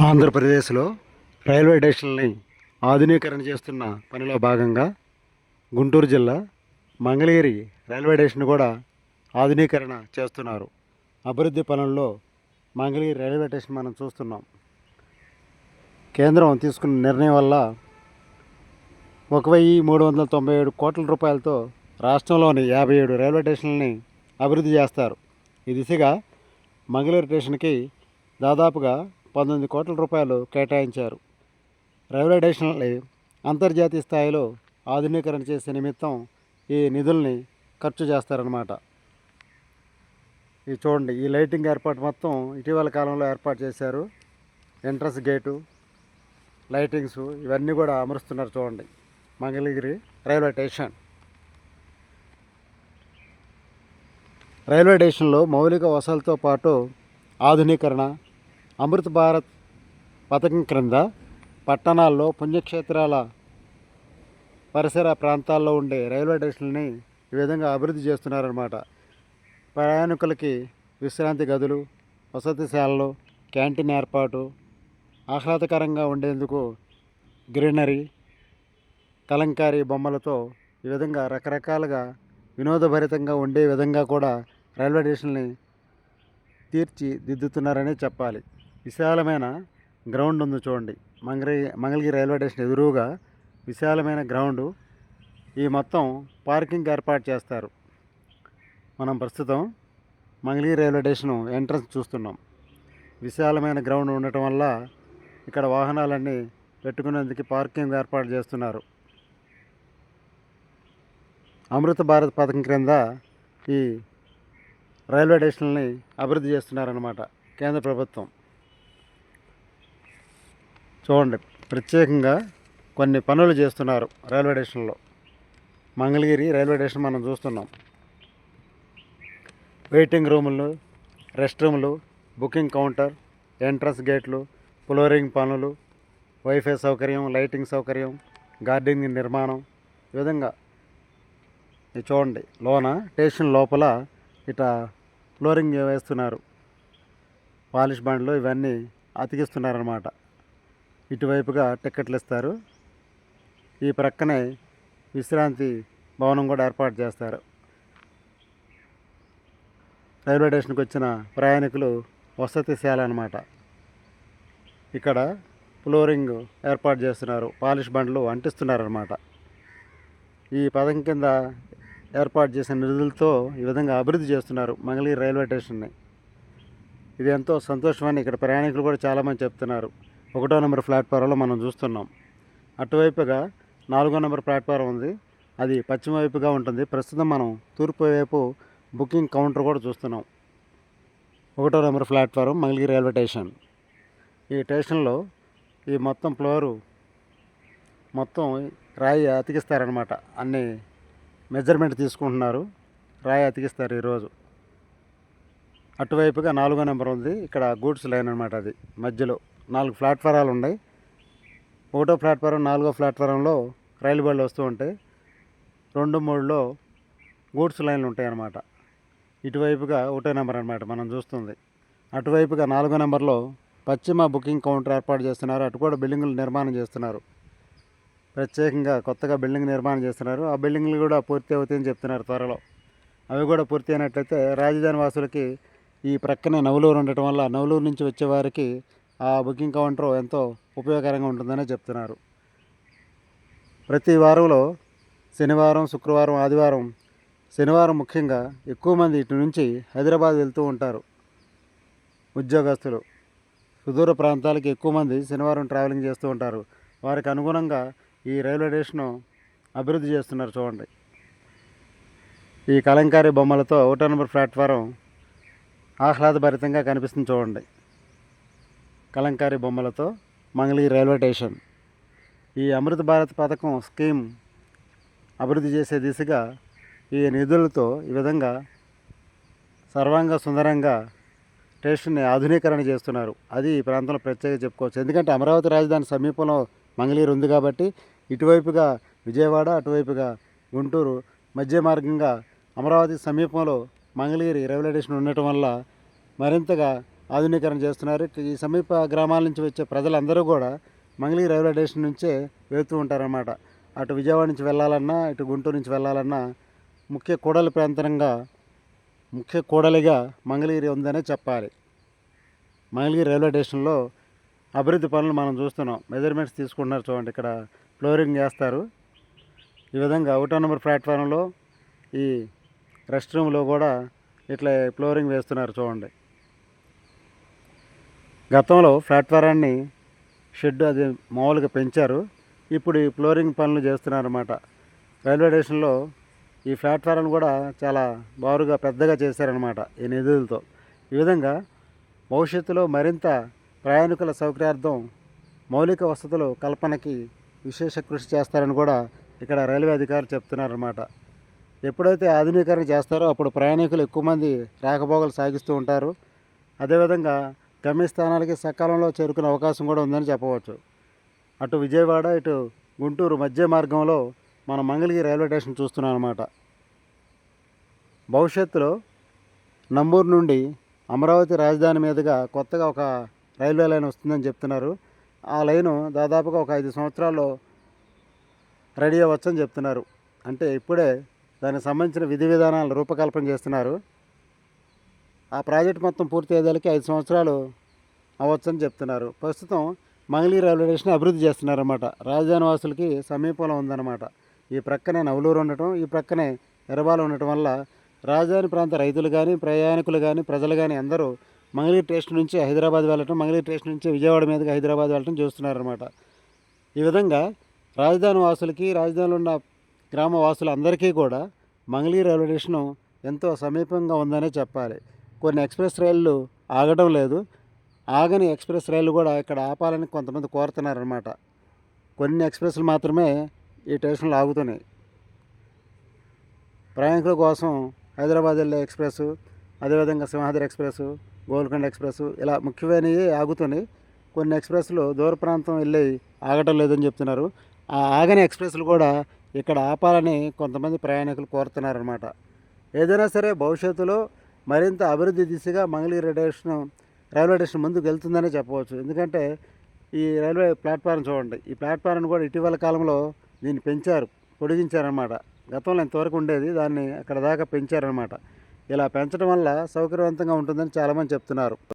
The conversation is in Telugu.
ఆంధ్రప్రదేశ్లో రైల్వే స్టేషన్ని ఆధునీకరణ చేస్తున్న పనిలో భాగంగా గుంటూరు జిల్లా మంగళగిరి రైల్వే స్టేషన్ కూడా ఆధునీకరణ చేస్తున్నారు. అభివృద్ధి పనుల్లో మంగళగిరి రైల్వే స్టేషన్ మనం చూస్తున్నాం. కేంద్రం తీసుకున్న నిర్ణయం వల్ల ఒక వెయ్యి మూడు వందల తొంభై ఏడు కోట్ల రూపాయలతో రాష్ట్రంలోని యాభై ఏడు రైల్వే స్టేషన్లని అభివృద్ధి చేస్తారు. ఈ దిశగా మంగళూరు స్టేషన్కి దాదాపుగా పంతొమ్మిది కోట్ల రూపాయలు కేటాయించారు. రైల్వే స్టేషన్లని అంతర్జాతీయ స్థాయిలో ఆధునీకరణ చేసే నిమిత్తం ఈ నిధుల్ని ఖర్చు చేస్తారనమాట ఇది చూడండి ఈ లైటింగ్ ఏర్పాటు మొత్తం ఇటీవల కాలంలో ఏర్పాటు చేశారు. ఎంట్రన్స్ గేటు లైటింగ్స్ ఇవన్నీ కూడా అమరుస్తున్నారు చూడండి మంగళగిరి రైల్వే స్టేషన్. రైల్వే స్టేషన్లో మౌలిక వసతులతో పాటు ఆధునీకరణ అమృత్ భారత్ పథకం క్రింద పట్టణాల్లో పుణ్యక్షేత్రాల పరిసర ప్రాంతాల్లో ఉండే రైల్వే స్టేషన్ని ఈ విధంగా అభివృద్ధి చేస్తున్నారన్నమాట. ప్రయాణికులకి విశ్రాంతి గదులు వసతిశాలలు క్యాంటీన్ ఏర్పాటు ఆహ్లాదకరంగా ఉండేందుకు గ్రీనరీ కలంకారీ బొమ్మలతో ఈ విధంగా రకరకాలుగా వినోదభరితంగా ఉండే విధంగా కూడా రైల్వే స్టేషన్ని తీర్చిదిద్దుతున్నారనే చెప్పాలి. విశాలమైన గ్రౌండ్ ఉంది చూడండి. మంగళగిరి మంగళగిరి రైల్వే స్టేషన్ ఎదురుగా విశాలమైన గ్రౌండ్. ఈ మొత్తం పార్కింగ్ ఏర్పాటు చేస్తారు. మనం ప్రస్తుతం మంగళగిరి రైల్వే స్టేషన్ ఎంట్రన్స్ చూస్తున్నాం. విశాలమైన గ్రౌండ్ ఉండటం వల్ల ఇక్కడ వాహనాలన్నీ పెట్టుకునేందుకు పార్కింగ్ ఏర్పాటు చేస్తున్నారు. అమృత భారత్ పథకం క్రింద ఈ రైల్వే స్టేషన్ని అభివృద్ధి చేస్తున్నారన్నమాట కేంద్ర ప్రభుత్వం. చూడండి ప్రత్యేకంగా కొన్ని పనులు చేస్తున్నారు రైల్వే స్టేషన్లో. మంగళగిరి రైల్వే స్టేషన్ మనం చూస్తున్నాం. వెయిటింగ్ రూములు రెస్ట్ రూములు బుకింగ్ కౌంటర్ ఎంట్రన్స్ గేట్లు ఫ్లోరింగ్ పనులు వైఫై సౌకర్యం లైటింగ్ సౌకర్యం గార్డెనింగ్ నిర్మాణం. ఈ విధంగా ఇది చూడండి లోన స్టేషన్ లోపల ఇట ఫ్లోరింగ్ వేస్తున్నారు. పాలిష్ బండ్లు ఇవన్నీ అతికిస్తున్నారన్నమాట. ఇటువైపుగా టికెట్లు ఇస్తారు ఈ ప్రక్కనే విశ్రాంతి భవనం కూడా ఏర్పాటు చేస్తారు. రైల్వే స్టేషన్కి వచ్చిన ప్రయాణికులు వసతిశాల అనమాట ఇక్కడ ఫ్లోరింగ్ ఏర్పాటు చేస్తున్నారు. పాలిష్ బండ్లు అంటిస్తున్నారు అనమాట ఈ పథకం కింద ఏర్పాటు చేసిన నిధులతో ఈ విధంగా అభివృద్ధి చేస్తున్నారు మంగళగిరి రైల్వే స్టేషన్ని. ఇది ఎంతో సంతోషమని ఇక్కడ ప్రయాణికులు కూడా చాలామంది చెప్తున్నారు. ఒకటో నెంబర్ ప్లాట్ఫారంలో మనం చూస్తున్నాం. అటువైపుగా నాలుగో నెంబర్ ప్లాట్ఫారం ఉంది. అది పశ్చిమ వైపుగా ఉంటుంది. ప్రస్తుతం మనం తూర్పు వైపు బుకింగ్ కౌంటర్ కూడా చూస్తున్నాం. ఒకటో number platform Mangalagiri railway station. ఈ స్టేషన్లో ఈ మొత్తం ఫ్లోరు మొత్తం రాయి అతికిస్తారనమాట అన్ని మెజర్మెంట్ తీసుకుంటున్నారు. రాయి అతికిస్తారు ఈరోజు. అటువైపుగా నాలుగో నెంబర్ ఉంది. ఇక్కడ గూడ్స్ లైన్ అనమాట అది. మధ్యలో. నాలుగు ప్లాట్ఫారాలు ఉన్నాయి. ఒకటో ప్లాట్ఫారం నాలుగో ప్లాట్ఫారంలో రైలు బళ్ళు వస్తూ ఉంటాయి. రెండు మూడులో గూడ్స్ లైన్లు ఉంటాయి అన్నమాట ఇటువైపుగా ఒకటో నెంబర్ అనమాట మనం చూస్తుంది. అటువైపుగా నాలుగో నెంబర్లో పశ్చిమ బుకింగ్ కౌంటర్ ఏర్పాటు చేస్తున్నారు. అటు కూడా బిల్డింగులు నిర్మాణం చేస్తున్నారు. ప్రత్యేకంగా కొత్తగా బిల్డింగ్ నిర్మాణం చేస్తున్నారు. ఆ బిల్డింగ్లు కూడా పూర్తి అవుతాయని చెప్తున్నారు త్వరలో. అవి కూడా పూర్తి అయినట్లయితే రాజధాని వాసులకి ఈ ప్రక్కనే నవలూరు ఉండటం వల్ల నవలూరు నుంచి వచ్చే వారికి బుకింగ్ కౌంటర్ ఎంతో ఉపయోగకరంగా ఉంటుందని చెప్తున్నారు. ప్రతి వారంలో శనివారం శుక్రవారం ఆదివారం శనివారం ముఖ్యంగా ఎక్కువ మంది ఇటు నుంచి హైదరాబాద్ వెళ్తూ ఉంటారు ఉద్యోగస్తులు. సుదూర ప్రాంతాలకి ఎక్కువ మంది శనివారం ట్రావెలింగ్ చేస్తూ ఉంటారు. వారికి అనుగుణంగా ఈ రైల్వే స్టేషను అభివృద్ధి చేస్తున్నారు చూడండి. ఈ కలంకారీ బొమ్మలతో ఒకటో నెంబర్ ప్లాట్ఫారం ఆహ్లాదభరితంగా కనిపిస్తుంది చూడండి. కలంకారీ బొమ్మలతో మంగళగిరి రైల్వే స్టేషన్. ఈ అమృత భారత్ పథకం స్కీమ్ అభివృద్ధి చేసే దిశగా ఈ నిధులతో ఈ విధంగా సర్వాంగ సుందరంగా స్టేషన్ని ఆధునీకరణ చేస్తున్నారు. అది ఈ ప్రాంతంలో ప్రత్యేక చెప్పుకోవచ్చు. ఎందుకంటే అమరావతి రాజధాని సమీపంలో మంగళగిరి ఉంది కాబట్టి ఇటువైపుగా విజయవాడ అటువైపుగా గుంటూరు మధ్య మార్గంగా అమరావతి సమీపంలో మంగళగిరి రైల్వే స్టేషన్ ఉండటం వల్ల మరింతగా ఆధునీకరణ చేస్తున్నారు. ఈ సమీప గ్రామాల నుంచి వచ్చే ప్రజలందరూ కూడా మంగళగిరి రైల్వే స్టేషన్ నుంచే వెళ్తూ ఉంటారన్నమాట. అటు విజయవాడ నుంచి వెళ్ళాలన్నా ఇటు గుంటూరు నుంచి వెళ్ళాలన్నా ముఖ్య కూడలి ప్రాంతంగా ముఖ్య కూడలిగా మంగళగిరి ఉందనే చెప్పాలి. మంగళగిరి రైల్వే స్టేషన్లో అభివృద్ధి పనులు మనం చూస్తున్నాం. మెజర్మెంట్స్ తీసుకుంటున్నారు చూడండి. ఇక్కడ ఫ్లోరింగ్ చేస్తారు. ఈ విధంగా ఒకటో నెంబర్ ప్లాట్ఫారంలో ఈ రెస్ట్ రూమ్లో కూడా ఇట్లా ఫ్లోరింగ్ వేస్తున్నారు చూడండి. గతంలో ప్లాట్ఫారాన్ని షెడ్ అది మామూలుగా పెంచారు. ఇప్పుడు ఈ ఫ్లోరింగ్ పనులు చేస్తున్నారన్నమాట. రైల్వే స్టేషన్లో ఈ ప్లాట్ఫారాన్ని కూడా చాలా బారుగా పెద్దగా చేశారనమాట ఈ నిధులతో. ఈ విధంగా భవిష్యత్తులో మరింత ప్రయాణికుల సౌకర్యార్థం మౌలిక వసతులు కల్పనకి విశేష కృషి చేస్తారని కూడా ఇక్కడ రైల్వే అధికారులు చెప్తున్నారన్నమాట. ఎప్పుడైతే ఆధునీకరణ చేస్తారో అప్పుడు ప్రయాణికులు ఎక్కువ మంది రాకపోకలు సాగిస్తూ ఉంటారు. అదేవిధంగా గమ్యస్థానాలకి సకాలంలో చేరుకునే అవకాశం కూడా ఉందని చెప్పవచ్చు. అటు విజయవాడ ఇటు గుంటూరు మధ్య మార్గంలో మన మంగళగిరి రైల్వే స్టేషన్ చూస్తున్నాం అనమాట భవిష్యత్తులో నంబూరు నుండి అమరావతి రాజధాని మీదుగా కొత్తగా ఒక రైల్వే లైన్ వస్తుందని చెప్తున్నారు. ఆ లైను దాదాపుగా ఒక ఐదు సంవత్సరాల్లో రెడీ అవ్వచ్చని చెప్తున్నారు. అంటే ఇప్పుడే దానికి సంబంధించిన విధి విధానాలు రూపకల్పన చేస్తున్నారు. ఆ ప్రాజెక్ట్ మొత్తం పూర్తి అయ్యేదానికి ఐదు సంవత్సరాలు అవ్వచ్చని చెప్తున్నారు. ప్రస్తుతం మంగళీ రైల్వే స్టేషన్ అభివృద్ధి చేస్తున్నారన్నమాట. రాజధాని వాసులకి సమీపంలో ఉందన్నమాట. ఈ ప్రక్కనే నవలూరు ఉండటం ఈ ప్రక్కనే ఎరబాలు ఉండటం వల్ల రాజధాని ప్రాంత రైతులు కానీ ప్రయాణికులు కానీ ప్రజలు కానీ అందరూ మంగళీ స్టేషన్ నుంచి హైదరాబాద్ వెళ్ళటం మంగళీ స్టేషన్ నుంచి విజయవాడ మీదుగా హైదరాబాద్ వెళ్ళటం చూస్తున్నారన్నమాట. ఈ విధంగా రాజధాని వాసులకి రాజధానిలో ఉన్న గ్రామ వాసులందరికీ కూడా మంగళీ రైల్వే స్టేషను ఎంతో సమీపంగా ఉందనే చెప్పాలి. కొన్ని ఎక్స్ప్రెస్ రైళ్ళు ఆగడం లేదు. ఆగని ఎక్స్ప్రెస్ రైళ్ళు కూడా ఇక్కడ ఆపాలని కొంతమంది కోరుతున్నారనమాట కొన్ని ఎక్స్ప్రెస్లు మాత్రమే ఈ స్టేషన్లో ఆగుతున్నాయి. ప్రయాణికుల కోసం హైదరాబాద్ వెళ్ళే ఎక్స్ప్రెస్ అదేవిధంగా సింహాద్రి ఎక్స్ప్రెస్ గోల్కొండ ఎక్స్ప్రెస్ ఇలా ముఖ్యమైనవి ఆగుతున్నాయి. కొన్ని ఎక్స్ప్రెస్లు దూర ప్రాంతం వెళ్ళి ఆగటం లేదని చెప్తున్నారు. ఆ ఆగని ఎక్స్ప్రెస్లు కూడా ఇక్కడ ఆపాలని కొంతమంది ప్రయాణికులు కోరుతున్నారన్నమాట. ఏదైనా సరే భవిష్యత్తులో మరింత అభివృద్ధి దిశగా Mangalagiri railway station railway station ముందుకు వెళ్తుందనే చెప్పవచ్చు. ఎందుకంటే ఈ రైల్వే ప్లాట్ఫారం చూడండి. ఈ ప్లాట్ఫారం కూడా ఇటీవల కాలంలో దీన్ని పెంచారు పొడిగించారనమాట గతంలో ఇంతవరకు ఉండేది దాన్ని అక్కడ దాకా పెంచారనమాట ఇలా పెంచడం వల్ల సౌకర్యవంతంగా ఉంటుందని చాలామంది చెప్తున్నారు.